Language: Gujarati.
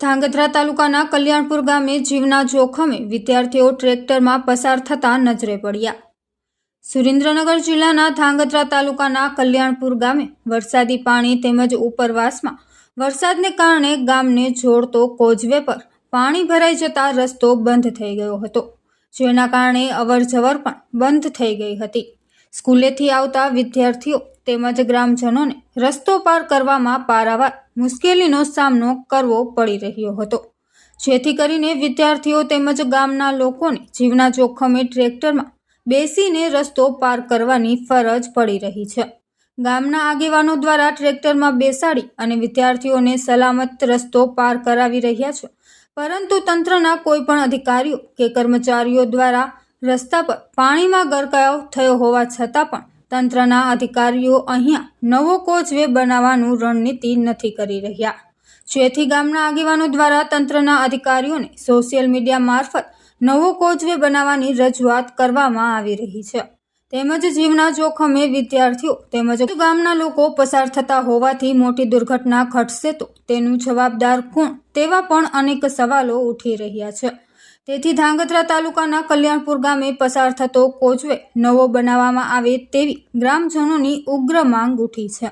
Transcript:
ધાંગધ્રા તાલુકાના કલ્યાણપુર ગામે જીવના જોખમે વિદ્યાર્થીઓ ટ્રેક્ટરમાં પસાર થતા નજરે પડ્યા. સુરેન્દ્રનગર જિલ્લાના ધાંગધ્રા તાલુકાના કલ્યાણપુર ગામે વરસાદી પાણી તેમજ ઉપરવાસમાં વરસાદને કારણે ગામને જોડતો કોઝવે પર પાણી ભરાઈ જતા રસ્તો બંધ થઈ ગયો હતો, જેના કારણે અવરજવર પણ બંધ થઈ ગઈ હતી. સ્કૂલેથી આવતા વિદ્યાર્થીઓ તેમજ ગ્રામજનોને રસ્તો પાર કરવામાં પારાવાર મુશ્કેલીનો સામનો કરવો પડી રહ્યો હતો. જેથી કરીને વિદ્યાર્થીઓ તેમજ ગામના લોકોને જીવના જોખમે ટ્રેક્ટરમાં બેસીને રસ્તો પાર કરવાની ફરજ પડી રહી છે. ગામના આગેવાનો દ્વારા ટ્રેક્ટરમાં બેસાડી અને વિદ્યાર્થીઓને સલામત રસ્તો પાર કરાવી રહ્યા છે. પરંતુ તંત્રના કોઈપણ અધિકારીઓ કે કર્મચારીઓ દ્વારા રસ્તા પર પાણીમાં ગરકાવ થયો હોવા છતાં પણ તંત્રના અધિકારીઓ અહીંયા નવો કોચવે બનાવવાનું રણનીતિ નથી કરી રહ્યા. જેથી ગામના આગેવાનો દ્વારા તંત્રના અધિકારીઓને સોશિયલ મીડિયા મારફત નવો કોચવે બનાવવાની રજૂઆત કરવામાં આવી રહી છે. તેમજ જીવના જોખમે વિદ્યાર્થીઓ તેમજ ગામના લોકો પસાર થતા હોવાથી મોટી દુર્ઘટના ઘટશે તો તેનું જવાબદાર કોણ તેવા પણ અનેક સવાલો ઉઠી રહ્યા છે. તેથી ધાંગધ્રા તાલુકાના કલ્યાણપુર ગામે પસાર થતો કોચવે નવો બનાવવામાં આવે તેવી ગ્રામજનોની ઉગ્ર માંગ ઉઠી છે.